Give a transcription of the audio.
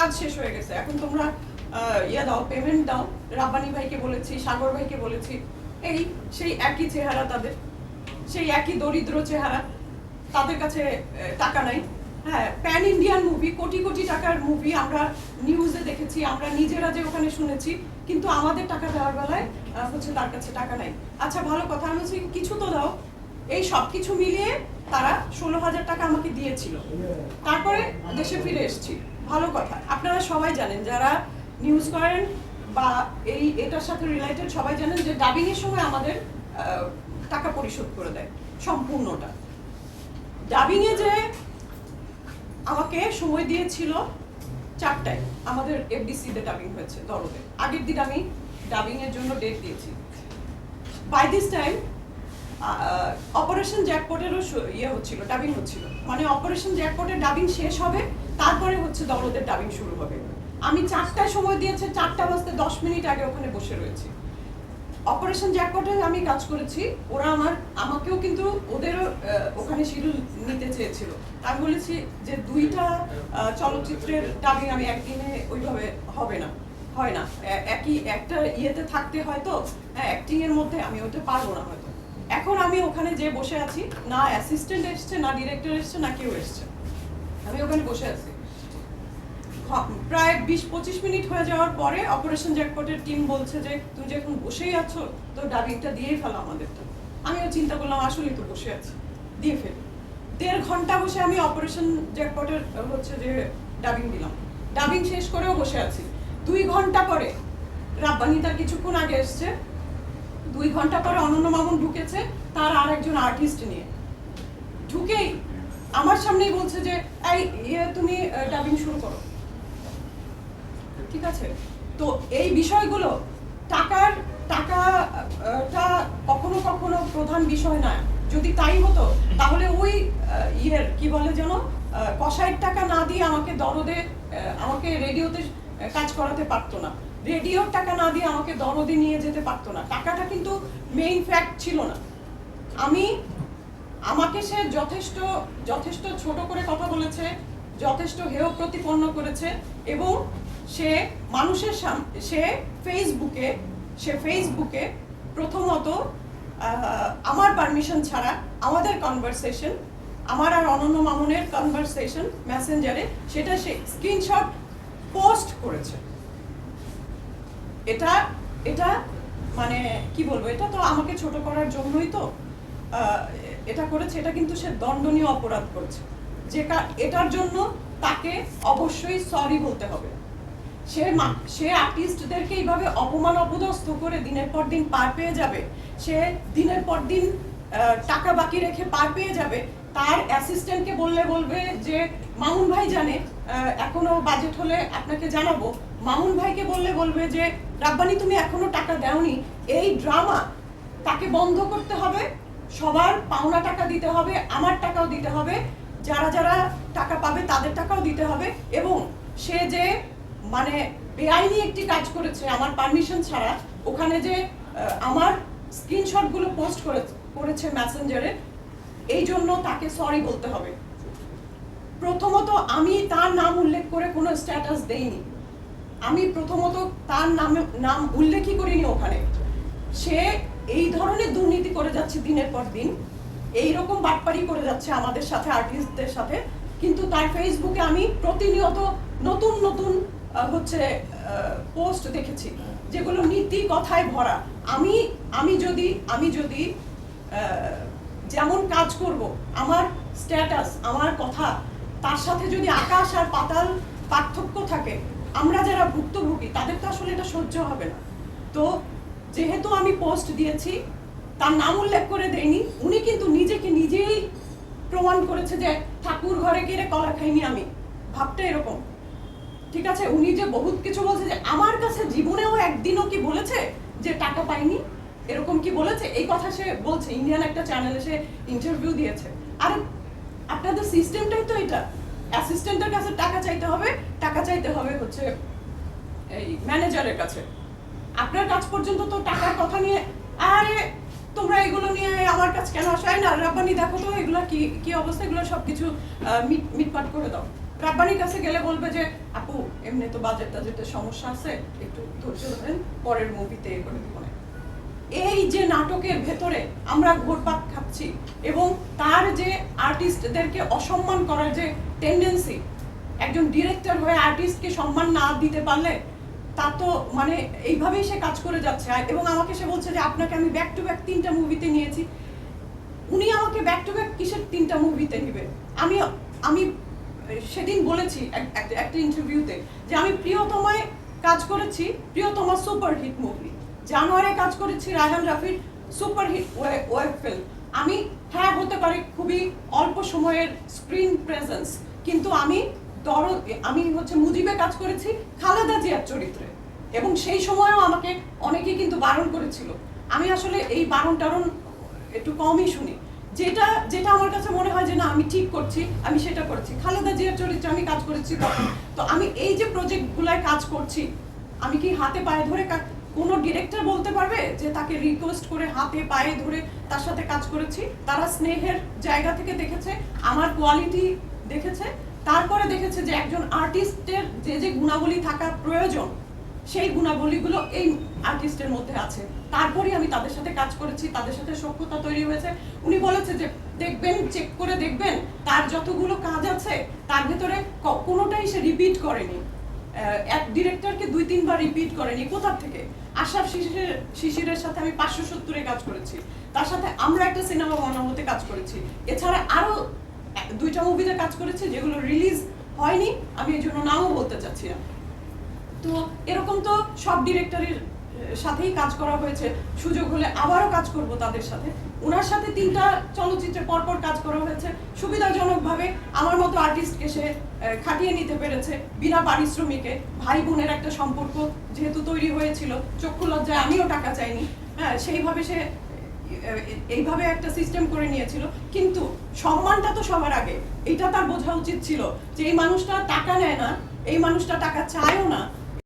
কাজ শেষ হয়ে গেছে। এখন তোমরা ইয়ে দাও পেমেন্ট দাও। রাব্বানি ভাইকে বলেছি, সাগর ভাইকে বলেছি, এই সেই একই চেহারা তাদের, সেই একই দরিদ্র চেহারা তাদের কাছে টাকা নাই। হ্যাঁ pan Indian movie crore crore টাকার মুভি আমরা নিউজে দেখেছি, আমরা নিজেরা যে ওখানে শুনেছি, কিন্তু আমাদের টাকা দেওয়ার বেলায় হচ্ছে তার কাছে টাকা নাই। আচ্ছা ভালো কথা, আমি কিছু তো দাও এই সব কিছু মিলিয়ে তারা ষোলো হাজার টাকা আমাকে দিয়েছিল। তারপরে দেশে ফিরে এসেছি। ভালো কথা। আপনারা সবাই জানেন, যারা নিউজ করেন বা এই এটার সাথে রিলেটেড সবাই জানেন যে ডাবিং এর সময় আমাদের টাকা পরিশোধ করে দেয়, সম্পূর্ণটা। ডাবিং এ যে আমাকে সময় দিয়েছিল চারটায়, আমাদের এফডিসি তে ডাবিং হয়েছে দরদে। আগের দিন আমি ডাবিং এর জন্য ডেট দিয়েছি। বাই দিস টাইম অপারেশন জ্যাকপটেরও ইয়ে হচ্ছিল ডাবিং হচ্ছিল। মানে অপারেশন জ্যাকপটের ডাবিং শেষ হবে, তারপরে হচ্ছে দরদের ডাবিং শুরু হবে। আমি চারটায় সময় দিয়েছে, চারটা বাজতে দশ মিনিট আগে ওখানে বসে রয়েছি। অপারেশন জ্যাকপটে আমি কাজ করেছি, ওরা আমার, আমাকেও কিন্তু ওদেরও ওখানে শিডিউল নিতে চেয়েছিল। আমি বলেছি যে দুইটা চলচ্চিত্রের ডাবিং আমি একদিনে ওইভাবে হবে না, হয় না। একই, একটা ইয়েতে থাকতে হয়তো অ্যাক্টিং এর মধ্যে আমি ওটা পারব না হয়তো। এখন আমি ওখানে যে বসে আছি, না অ্যাসিস্ট্যান্ট এসছে, না ডিরেক্টর এসছে, না কেউ এসছে। আমি ওখানে বসে আছি। প্রায় বিশ পঁচিশ মিনিট হয়ে যাওয়ার পরে অপারেশন জ্যাকপটের টিম বলছে যে তুমি যে এখন বসেই আছো তো ডাবিংটা দিয়েই ফেলো আমাদেরটা। আমিও চিন্তা করলাম, আসলেই তো বসে আছি, দিয়ে ফেলি। দেড় ঘণ্টা বসে আমি অপারেশন জ্যাকপটের হচ্ছে যে ডাবিং দিলাম। ডাবিং শেষ করেও বসে আছি। দুই ঘণ্টা পরে রাব্বানি তার কিছুক্ষণ আগে এসছে দুই ঘণ্টা পরে অনন্য মামুন ঢুকেছে তার আর একজন আর্টিস্ট নিয়ে। ঢুকেই আমার সামনেই বলছে যে, এই ইয়ে তুমি ডাবিং শুরু করো। ঠিক আছে? তো এই বিষয়গুলো টাকার, টাকাটা কখনো কখনো প্রধান বিষয় না। যদি তাই হতো, তাহলে ওই ইয়ের, কি বলে যেন কসাইয়ের টাকা না দিয়ে আমাকে দরদে আমাকে রেডিওতে কাজ করাতে পারতো না। রেডিওর টাকা না দিয়ে আমাকে দরদে নিয়ে যেতে পারতো না। টাকাটা কিন্তু মেইন ফ্যাক্ট ছিল না। আমি, আমাকে সে যথেষ্ট যথেষ্ট ছোট করে কথা বলেছে, যথেষ্ট হেয় প্রতিপন্ন করেছে এবং সে মানুষের সে ফেসবুকে সে ফেসবুকে প্রথমত আমার পারমিশন ছাড়া আমাদের কনভারসেশন আমার আর অনন্য মামুনের কনভারসেশন মেসেঞ্জারে সেটা সে স্ক্রিনশট পোস্ট করেছে। এটা এটা মানে কি বলব, এটা তো আমাকে ছোট করার জন্যই তো এটা করেছে, এটা কিন্তু সে দণ্ডনীয় অপরাধ করেছে। যে এটার জন্য তাকে অবশ্যই সরি বলতে হবে। সে মা- সে আর্টিস্টদেরকে এইভাবে অপমান অপদস্থ করে দিনের পর দিন পার পেয়ে যাবে, সে দিনের পর দিন টাকা বাকি রেখে পার পেয়ে যাবে তার অ্যাসিস্ট্যান্টকে বললে বলবে যে, মামুন ভাই জানে এখনও বাজেট হলে আপনাকে জানাব। মামুন ভাইকে বললে বলবে যে, রাব্বানি, তুমি এখনও টাকা দাওনি। এই ড্রামা তাকে বন্ধ করতে হবে, সবার পাওনা টাকা দিতে হবে, আমার টাকাও দিতে হবে। যারা যারা টাকা পাবে তাদের টাকাও দিতে হবে। এবং সে যে মানে বেআইনি একটি কাজ করেছে, আমার পারমিশন ছাড়া, ওখানে যে আমার স্ক্রিনশটগুলো পোস্ট করে করেছে মেসেঞ্জারে এই জন্য তাকে সরি বলতে হবে। প্রথমত আমি তার নাম উল্লেখ করে কোনো স্ট্যাটাস দেইনি। আমি প্রথমত তার নামে, নাম উল্লেখই করিনি ওখানে। সে এই ধরনের দুর্নীতি করে যাচ্ছে দিনের পর দিন। এই রকম বাটপারি করে যাচ্ছে আমাদের সাথে আর্টিস্টদের সাথে। কিন্তু তার ফেসবুকে আমি প্রতিনিয়ত নতুন নতুন হচ্ছে পোস্ট দেখেছি, যেগুলো নীতি কথায় ভরা। আমি আমি যদি আমি যদি যেমন কাজ করব, আমার স্ট্যাটাস আমার কথা, তার সাথে যদি আকাশ আর পাতাল পার্থক্য থাকে, আমরা যারা ভুক্তভোগী, তাদের তো আসলে এটা সহ্য হবে না। তো যেহেতু আমি পোস্ট দিয়েছি, তার নাম উল্লেখ করে দেয়নি উনি কিন্তু নিজেকে নিজেই প্রমাণ করেছে যে ঠাকুর ঘরে গিয়ে কলা খাইনি আমি। ভাবটা এরকম। ঠিক আছে? উনি যে বহুত কিছু বলছে যে, আমার কাছে জীবনেও একদিনও কি বলেছে যে, টাকা পাইনি? এরকম কি বলেছে? এই কথা সে বলছে। ইন্ডিয়ান একটা চ্যানেলে সে ইন্টারভিউ দিয়েছে। আর আপনাদের সিস্টেমটাই তো এটা। অ্যাসিস্ট্যান্টের কাছে টাকা চাইতে হবে টাকা চাইতে হবে হচ্ছে এই ম্যানেজারের কাছে। আপনার কাজ পর্যন্ত তো টাকার কথা নিয়ে আরে তোমরা এগুলো নিয়ে আমার কাছে কেন আসাই না রাব্বানি দেখো তো এগুলো কি কি অবস্থা? এগুলো সবকিছু আহ, মিট মিটপাট করে দাও। রাব্বানির কাছে গেলে বলবে যে আপু এমনি তো বাজেট টাজেটের সমস্যা আছে। একটু ধৈর্য ধরেন পরের মুভিতে এ করে দিব না। এই যে নাটকের ভেতরে আমরা ঘোরপাক খাচ্ছি এবং তার যে আর্টিস্টদেরকে অসম্মান করার যে টেন্ডেন্সি একজন ডিরেক্টর হয়ে আর্টিস্টকে সম্মান না দিতে পারলে তা তো মানে এইভাবেই সে কাজ করে যাচ্ছে। এবং আমাকে সে বলছে যে আপনাকে আমি ব্যাক টু ব্যাক তিনটা মুভিতে নিয়েছি। উনি আমাকে ব্যাক টু ব্যাক কিসের তিনটা মুভিতে নিবে? আমি আমি সেদিন বলেছি এক- এক- একটা ইন্টারভিউতে যে আমি প্রিয়তমায় কাজ করেছি, প্রিয়তমা সুপার হিট মুভি জানুয়ারি কাজ করেছি রায়হান রাফির সুপার হিট ওয়েব ফিল্ম। আমি হ্যাঁ হতে পারে খুবই অল্প সময়ের স্ক্রিন প্রেজেন্স, কিন্তু আমি দর, আমি হচ্ছে মুজিবে কাজ করেছি খালেদা জিয়ার চরিত্রে। এবং সেই সময়ও আমাকে অনেকেই কিন্তু বারণ করেছিল। আমি আসলে এই বারণ টারণ একটু কমই শুনি। যেটা যেটা আমার কাছে মনে হয় যে না, আমি ঠিক করছি, আমি সেটা করছি। খালেদা জিয়ার চরিত্রে আমি কাজ করেছি তো আমি এই যে প্রজেক্টগুলায় কাজ করছি, আমি কি হাতে পায়ে ধরে কোনো ডিরেক্টর বলতে পারবে যে তাকে রিকোয়েস্ট করে হাতে, পায়ে ধরে তার সাথে কাজ করেছি? তারা স্নেহের জায়গা থেকে দেখেছে, আমার কোয়ালিটি দেখেছে, তারপরে দেখেছে যে একজন আর্টিস্টের যে যে গুণাবলী থাকা প্রয়োজন, সেই গুণাবলীগুলো এই আর্টিস্টের মধ্যে আছে। তারপরেই আমি তাদের সাথে কাজ করেছি, তাদের সাথে সখ্যতা তৈরি হয়েছে। উনি বলেছে যে, দেখবেন চেক করে দেখবেন, তার যতগুলো কাজ আছে, তার ভেতরে কোনোটাই সে রিপিট করেনি। এক ডিরেক্টরকে দুই, তিনবার রিপিট করেনি কোথা থেকে? আশরাফ শিশিরের শিশিরের সাথে আমি পাঁচশো সত্তরে কাজ করেছি। তার সাথে আমরা একটা সিনেমা বানানোতে কাজ করেছি। এছাড়া আরও এক- দুইটা মুভিতে কাজ করেছি যেগুলো রিলিজ হয়নি, আমি এই জন্য নামও বলতে চাচ্ছি না। তো এরকম তো সব ডিরেক্টরের সাথেই কাজ করা হয়েছে। সুযোগ হলে আবারও কাজ করব তাদের সাথে। ওনার সাথে তিনটা চলচ্চিত্রে পরপর কাজ করা হয়েছে। সুবিধাজনকভাবে আমার মতো আর্টিস্টকে সে খাটিয়ে নিতে পেরেছে বিনা পারিশ্রমিকে। ভাই বোনের একটা সম্পর্ক যেহেতু তৈরি হয়েছিল, চক্ষু লজ্জায় আমিও টাকা চাইনি। হ্যাঁ সেইভাবে সে এইভাবে একটা সিস্টেম করে নিয়েছিল। কিন্তু সম্মানটা তো সবার আগে। এটা তার বোঝা উচিত ছিল যে এই মানুষটা টাকা নেয় না, এই মানুষটা টাকা চায়ও না